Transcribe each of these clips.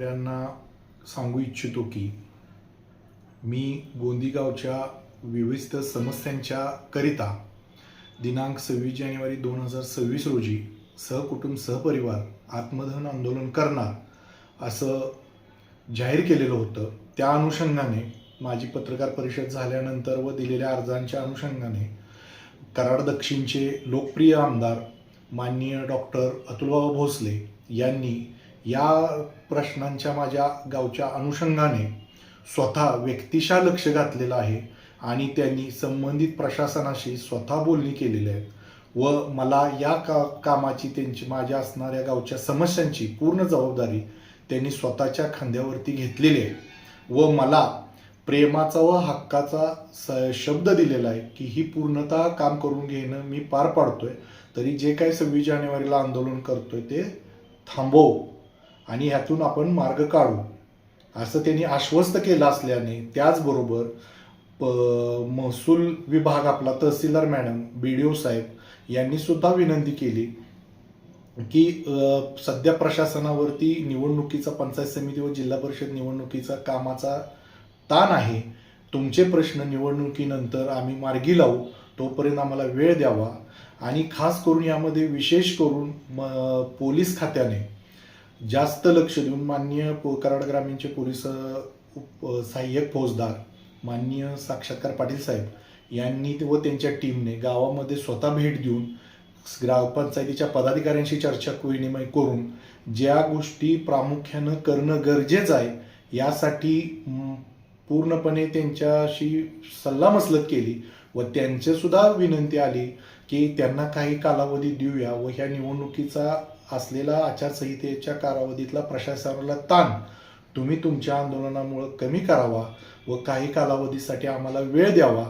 यांना सांगू इच्छितो की मी गोंदीगावच्या विविध समस्यांच्या करिता दिनांक सव्वीस जानेवारी दोन हजार सव्वीस रोजी सहकुटुंब सहपरिवार आत्मदहन आंदोलन करणार असं जाहीर केलेलं होतं. त्या अनुषंगाने माझी पत्रकार परिषद झाल्यानंतर व दिलेल्या अर्जांच्या अनुषंगाने कराड दक्षिणचे लोकप्रिय आमदार माननीय डॉक्टर अतुलबाबा भोसले यांनी या प्रश्नांच्या माझ्या गावच्या अनुषंगाने स्वतः व्यक्तिशः लक्ष घातलेलं आहे आणि त्यांनी संबंधित प्रशासनाशी स्वतः बोलणी केलेली आहे व मला या का कामाची त्यांची माझ्या असणाऱ्या गावच्या समस्यांची पूर्ण जबाबदारी त्यांनी स्वतःच्या खांद्यावरती घेतलेली आहे. व मला प्रेमाचा व हक्काचा स शब्द दिलेला आहे की ही पूर्णतः काम करून घेणं मी पार पाडतोय. तरी जे काही सव्वीस जानेवारीला आंदोलन करतोय ते थांबव. आणि ह्यातून आपण मार्ग काढू. असं त्यांनी आश्वस्त केलं असल्याने त्याचबरोबर प महसूल विभाग आपला तहसीलदार मॅडम बी डी ओ साहेब यांनी सुद्धा विनंती केली की सध्या प्रशासनावरती निवडणुकीचा पंचायत समिती व जिल्हा परिषद निवडणुकीचा कामाचा ताण आहे. तुमचे प्रश्न निवडणुकीनंतर आम्ही मार्गी लावू तोपर्यंत आम्हाला वेळ द्यावा. आणि खास करून यामध्ये विशेष करून म, पोलीस खात्याने जास्त लक्ष देऊन माननीय पो कराड ग्रामीणचे पोलीस उप सहाय्यक फौजदार माननीय साक्षात्कार पाटील साहेब यांनी व त्यांच्या टीमने गावामध्ये स्वतः भेट देऊन ग्रामपंचायतीच्या पदाधिकाऱ्यांशी चर्चा विनिमय करून ज्या गोष्टी प्रामुख्यानं करणं गरजेचं आहे यासाठी पूर्णपणे त्यांच्याशी सल्लामसलत केली व त्यांचेसुद्धा विनंती आली की त्यांना काही कालावधी देऊया व ह्या निवडणुकीचा असलेला आचारसंहितेच्या कालावधीतला प्रशासनाला ताण. तुम्ही तुमच्या आंदोलनामुळं कमी करावा व काही कालावधीसाठी आम्हाला वेळ द्यावा.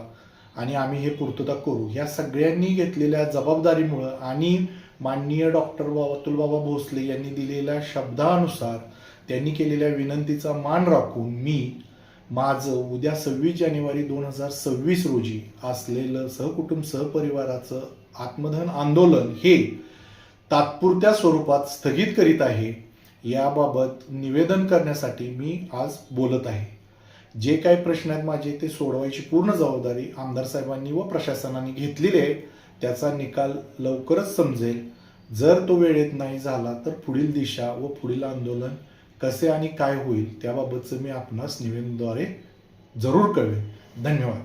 आणि आम्ही हे पूर्तता करू. या सगळ्यांनी घेतलेल्या जबाबदारीमुळं आणि माननीय डॉक्टर अतुलबाबा भोसले यांनी दिलेल्या शब्दानुसार त्यांनी केलेल्या विनंतीचा मान राखून मी माझं उद्या सव्वीस जानेवारी दोन हजार सव्वीस रोजी असलेलं सहकुटुंब सहपरिवाराचं आत्मधन आंदोलन हे तात्पुरत्या स्वरूपात स्थगित करीत आहे याबाबत निवेदन करण्यासाठी मी आज बोलत आहे. जे काही प्रश्न आहेत माझे ते सोडवायची पूर्ण जबाबदारी आमदार साहेबांनी व प्रशासनाने घेतलेली आहे. त्याचा निकाल लवकरच समजेल. जर तो वेळेत नाही झाला तर पुढील दिशा व पुढील आंदोलन कसे आणि काय होईल त्याबाबतचं मी आपणास निवेदनाद्वारे जरूर कळवेन. धन्यवाद.